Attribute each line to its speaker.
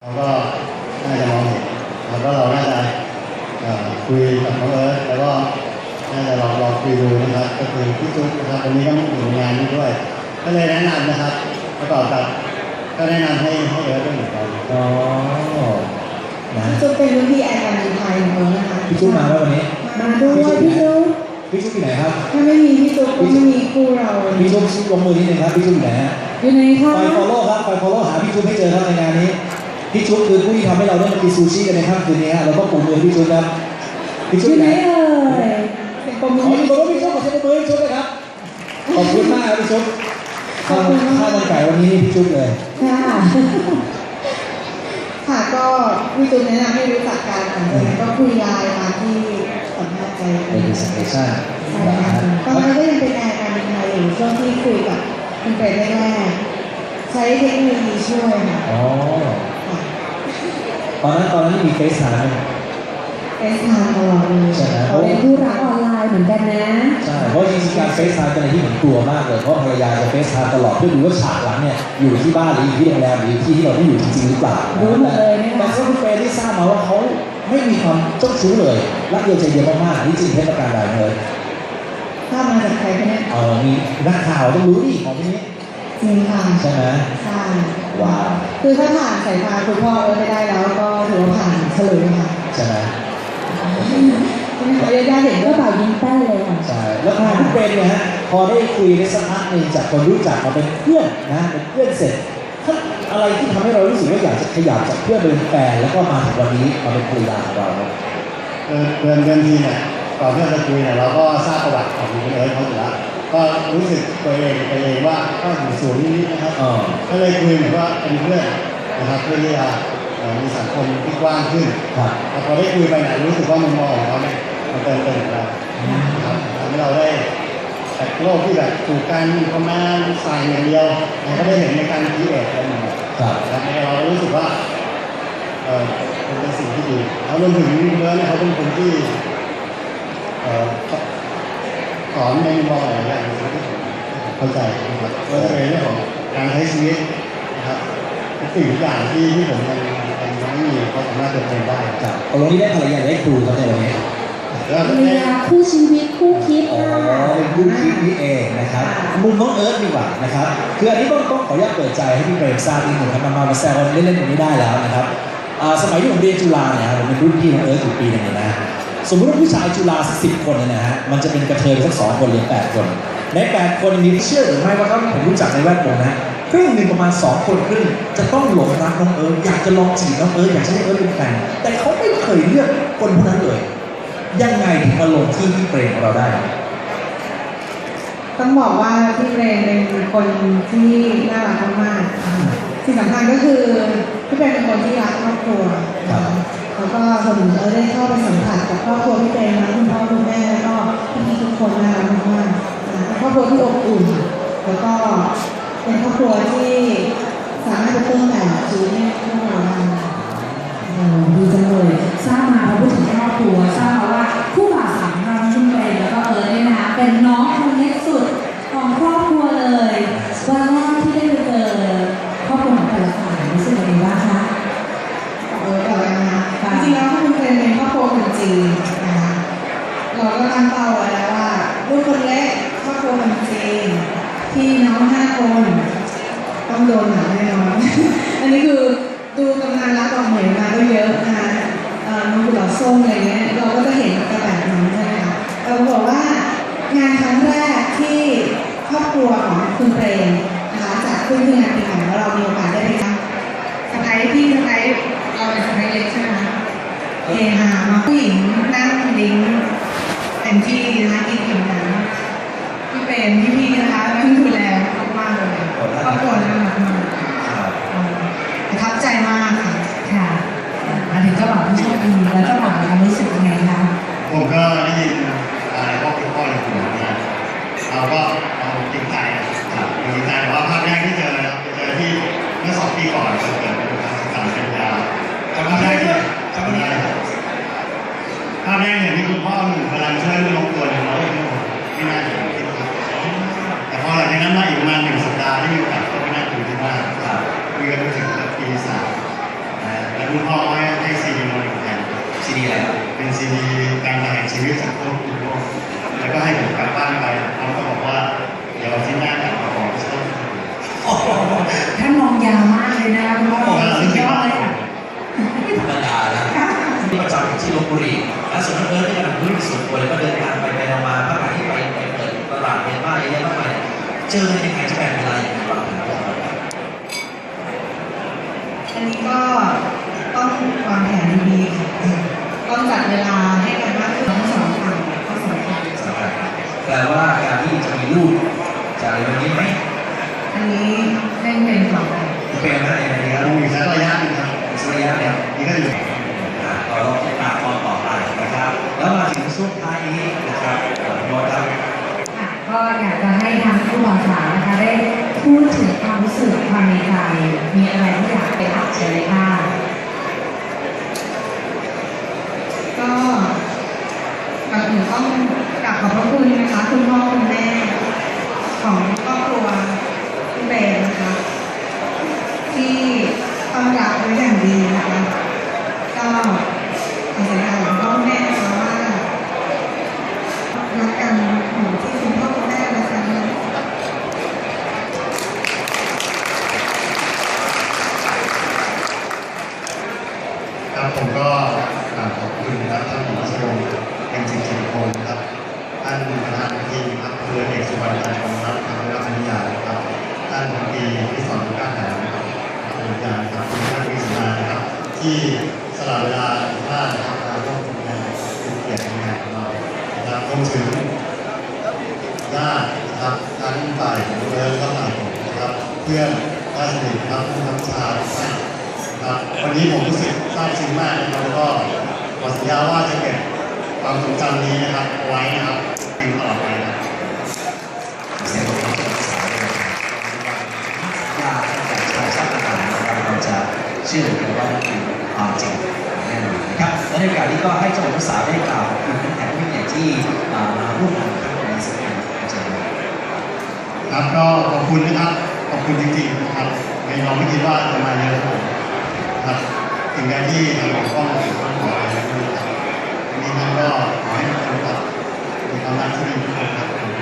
Speaker 1: เขาก็น่าจะมองเห็นแล้วก็เราน่าจะเอ่อคุยกับน้องเอิร์ธแล้วก็น่าจะลองลองคุยดูนะครับ ก็คือพี่จุ๊บนะครับวันนี้ก็อยู่ในงานนี้ด้วย ก็เลยแนะนำนะครับประกอบกับก็แนะนำให้ให้เอิร์ธด้วยเหมือนกัน
Speaker 2: อ๋อนะ
Speaker 3: พี่จุ๊บเป็นรุ่นพี่แอนการบินไทยของเรานะคะ
Speaker 2: พี่จุ๊บมาไหมวันนี้
Speaker 3: มาด้วยพี่จุ๊บ
Speaker 2: พี่จุ๊บอยู่ไหนครับ
Speaker 3: ถ้าไม่มีพี่จุ๊บก็ไม่มีคู่เรา
Speaker 2: พี่จุ๊บลงมือนิดนึงครับพี่จุ๊บอยู่ไหนฮะ
Speaker 3: อยู่ในค่ะ
Speaker 2: คอย follow ครับคอย follow หาพี่จุ๊บให้เจอครับในงานนี้ พี่จุ๊บคือผู้ที่ทำให้เราได้มากินซูชิกันในค่ำคืนนี้ฮะเราก็ปรุงมือพี่จุ๊บครับพี่
Speaker 3: อ
Speaker 2: จุ๊บอยู่
Speaker 3: ไหนเอ่ยเป็นปม
Speaker 2: ข
Speaker 3: มื
Speaker 2: อ
Speaker 3: อ
Speaker 2: อยู่ตรงนี้พี่จุ๊บขอเชิญปรบมือให้พี่จุ๊บเลยครับขอบคุณมากครับพี่จุ๊บข้าวข้าวมันไก่วันนี้นี่พี่จุ๊บเลย
Speaker 3: ค่ะค่ะก็พี่จุ๊บแนะนำให้รู้จักกันหลังจากนั้นก็คุยไลน์มาที่สัมภาษณ์ใจกั
Speaker 2: เป็นน presentation
Speaker 3: ใช่ค่ะตอนนั้นก็ยังเป็นแอร์การบินไทยอยู่ช่วงที่คุยกับคุณเป็ดแรกใช้เทคโนโลยีช่วยค่ะ
Speaker 2: ตอนนั้นตอนนั้นมีเฟซไทม์ไหม
Speaker 3: เป็นทางตลอดเลย
Speaker 2: ใช่ไหม
Speaker 3: เขาเป็นผู้รักออนไลน์เหมือนกันนะ
Speaker 2: ใช่เพราะจริงๆการเฟซไทม์เป็นอะไรที่ผมกลัวมากเลยเพราะภรรยาจะเฟซไทม์ตลอดเพื่อดูว่าฉากหลังเนี่ยอยู่ที่บ้านหรืออยู่ที่โรงแรมหรืออยู่ที่ที่เราไม่อยู่จริงๆหรือเปล่า
Speaker 3: รู้หมดเลยนะ
Speaker 2: แต่
Speaker 3: คะ
Speaker 2: ซึ่งคุณเฟย์ได้ทราบมาว่าเขาไม่มีความเจ้าชู้เลยรักเดียวใจเดียวมากๆนี่จริงเท็จประการใดเลย
Speaker 3: ภาพมาจากใครคะเนี่ย
Speaker 2: เออมีนักข่าวต้องรู้ดิของพวกนี้
Speaker 3: จริงค่ะ
Speaker 2: ใช่ไหม
Speaker 3: ใช่
Speaker 2: ว้าว
Speaker 3: คือถ้าผ่านสายตาคุณพ่อเออไม่ได้แล้วก็ถือว่าผ่านเฉลยค่ะ
Speaker 2: ใช่ไหม
Speaker 3: ใช่ไหมคะญาติๆเห็นก็เป่ายิงแป้นเลยค่ะ
Speaker 2: ใช่แล้วคุณเฟย์เนี่ยฮะพอได้คุยได้สักพักหนึ่งจากคนรู้จักมาเป็นเพื่อนนะเป็นเพื่อนเสร็จถ้าอะไรที่ทำให้เรารู้สึกว่าอยากจะขยับจากเพื่อนเป็นแฟนแล้วก็มาถึงวันนี้มาเป็นภรรยาของเราครับ
Speaker 1: เดินเดินเดินทีเนี่ยก่อนที่เราจะคุยเนี่ยเราก็ทราบประวัติของคุณเอิร์ธเขาอยู่แล้ว ก็รู้สึกตัวเองไปเองว่าก็อยู่สูงนิดๆนะครับ
Speaker 2: เออ
Speaker 1: ก็เลยคุยเหมือนว่าเป็นเพื่อนนะครับเพื่อที่จะเอ่อมีสังคมที่กว้างขึ้น
Speaker 2: ครับ
Speaker 1: แต่พอได้คุยไปเนี่ยรู้สึกว่ามุมมองของเขาเนี่ยมันเติมเต็มเรานะครับทำให้เราได้จากโลกที่แบบถูกการประมาณสั่งอย่างเดียวเราก็ได้เห็นในการคิดเอทอะไรใหม่
Speaker 2: ครับ
Speaker 1: ๆนะครับเรารู้สึกว่าเออมันเป็นสิ่งที่ดีแล้วรวมถึงเนื้อเนี่ยเขาเป็นคนที่เอ่อ สอนในมุมมองหลายอย่างเข้าใจนะครับก็จะเป็นเรื่องของการใช้ชีวิตนะครับสิ่งทุกอย่างที่ที่ผมยังยังไม่มีเขาสามารถเติมเต็มได้
Speaker 2: ครับตกลงนี้ได้ภรรยาได้ครูครับในวันนี้
Speaker 1: แล้ว
Speaker 3: ภรรยาคู่ชีวิตคู่คิด
Speaker 2: อ๋อ
Speaker 3: ค่ะ
Speaker 2: เป็นคู่คิดนี่เองนะครับมุมน้องเอิร์ธดีกว่านะครับคืออันนี้ต้องต้องขออนุญาตเปิดใจให้พี่เปรมทราบนิดหนึ่งครับมามามาแซวกันเล่นๆตรงนี้ได้แล้วนะครับอ่าสมัยที่ผมเรียนจุฬาเนี่ยครับผมเป็นรุ่นพี่น้องเอิร์ธอยู่ปีหนึงเนี่ยนะ สมมติว่าผู้ชายจุฬาสิบคนนะฮะ มันจะเป็นกระเทยสักสองคนหรือแปดคน ในแปดคนมีเชื่อหรือไม่ว่าเขาผมรู้จักในแวดวงนะครึ่งหนึ่งประมาณสองคนครึ่งจะต้องหลงรักน้องเอิร์ธอยากจะลองจีบน้องเอิร์ธอยากจะให้เอิร์ธเป็นแฟนแต่เขาไม่เคยเลือกคนพวกนั้นเลย ยังไงถึงมาลงที่ที่เปรมของเราได้
Speaker 3: ต้องบอกว่าพี่เรนเป็นคนที่น่ารักมากๆสิ่งสำคัญก็คือพี่เรนเป็นคนที่รักครอบครัว
Speaker 2: ครับ
Speaker 3: แล้วก็ผมเออได้เข้าไปสัมผัสกับครอบครัวพี่เรนนะคุณพ่อคุณแม่แล้วก็พี่ทุกคนน่ารักมากๆครอบครัวที่อบอุ่น แล้วก็เป็นครอบครัวที่สามารถจะเพิ่ม
Speaker 4: เราก็
Speaker 3: ตั้งเป้าไว้แล้วว่าลูกคนเล็กครอบครัวคนจีนพี่น้องห้าคน ต้องโดนหนักแน่นอน อันนี้คือดูตำนานรักดอกเหมยมาก็เยอะนะคะเอ่อน้องกุหลาบส้มอะไรเงี้ยเราก็จะเห็นกระแบบนั้นใช่ไหมคะเราบอกว่างานครั้งแรกที่ครอบครัวของคุณเปรมนะคะจัดขึ้นที่งานปีใหม่แล้วเรามีโอกาสได้ไปทำสะพายพี่สะพ้ายเราเป็นสะพ้ายเล็กใช่ไหมเฮฮามาผู้หญิงนั่งลิง เต็มที่นะคะกินอิ่มหนำพี่เป็นพี่พี่ๆนะคะท่านดูแลมากๆเลยครอบครัวน่ารักมากประทับใจมากค่ะ
Speaker 4: ค่ะมาถึงเจ้าบ่าวผู้โชคดีแล้วเจ้าบ่าวความรู้สึกยังไงคะ
Speaker 1: ผมก็ได้ยินอะไรพ่อคุณพ่อในหูเนี่ยเราก็เอาจริงใจครับจริงใจแต่ว่าภาพแรกที่เจอนะครับเจอที่เมื่อสองปีก่อนเกิดเป็นการศึกษาเป็นยาจำภาพแรกที่จำได้ครับภาพแรกเห็นที่คุณพ่อหนุ่มกำลังช่วยลูกน้องตัวใน
Speaker 2: อะไร
Speaker 1: ซีดีการประหารชีวิตจากโลกคุณโลกแล้วก็ให้ผมกลับบ้านไปเขาก็บอกว่าเดี๋ยวที่หน้ากลับมาบอกที่ชอบ
Speaker 4: ท่านมองยาวมากเลยนะคะคุณพ่อสุดยอดเลยค่ะ
Speaker 2: ไม่ธรรมดานะที่ประจำที่ลบบุรีและส่วนเอิร์ธเนี่ยมันรุ่นส่วนตัวเลยก็เดินทางไปไปมาพระหลานที่ไปไปเปิดตลาดเมียนมาเยอะแยะมากมายเจอยังไงจะแบ่งเวลาอย่างไรบ้าง
Speaker 3: อันนี้ก็ต้องวางแผนดีๆค่ะ ต้องจัดเวลาให้กันมากขึ้นทั้งสองฝั่งก็สำคัญ
Speaker 2: สำคัญแปลว่าการที่จะมีลูกจะอะไรแบบนี้ไหม
Speaker 3: อันนี้เร่งเป็นต่อไป
Speaker 2: เป็นไหมในนี้ครับ
Speaker 1: ต้องอยู่สักระยะหนึงครับ
Speaker 2: สุริยะเนี่ย
Speaker 1: นี่ก็อยู่
Speaker 2: อ่าเราต้องติดตามตอนต่อไปนะครับ แล้วมาถึงช่วงท้ายนี้นะครับเอ่อโน้ตครับ
Speaker 4: ค่ะก็อยากจะให้ทางผู้บริหารนะคะได้พูดถึงความรู้สึกความในใจ มีอะไรที่อยากไปอัดเชิญเลยค่ะ
Speaker 3: ก็ก่อนอื่น ต้องกราบขอบพระคุณนะคะ คุณพ่อคุณแม่ของครอบครัวคุณเบนนะคะ ที่ต้อนรับไว้อย่างดีนะคะ ก็ขอสัญญากับคุณพ่อคุณแม่นะคะว่ารักกันเหมือนที่คุณพ่อคุณแม่รักกันเลย
Speaker 1: ครับผมก็ ที่สละเวลาว่างนะครับมาร่วมทำงานเป็นเกียรติในงานของเรานะครับรวมถึงญาตินะครับทั้งฝ่ายของเรือและฝ่ายผมนะครับ เพื่อนญาติสนิทครับผู้นำชาทุกท่านะครับวันนี้ผมรู้สึกซาบซึ้งมากนะครับแล้วก็ขอสัญญาว่าจะเก็บความทรงจำนี้นะครับไว้นะครับเป็นตลอดไปนะครับ
Speaker 2: เสียงของเราสายเลยนะครับยากแต่ชายชาติต่างๆนะครับเราจะเชื่อว่านั่น ความจริงแน่นอนนะครับและในโอกาสนี้ก็ให้เจ้าหน้าสาวได้กล่าวขอบคุณนักแข่งที่เนี่ที่มาร่วมงานครั้งนี้สักครั้งเชิญครับ
Speaker 1: ก็ขอบคุณนะครับขอบคุณจริงๆนะครับไม่เราไม่คิดว่าจะมาเยอะครับถึงแม้ที่ทางของกล้องถึงต้อขออะไรนะครับวันนี้ท่านก็ขอให้ทุกคนมีความรักที่ดีทุกคนครับ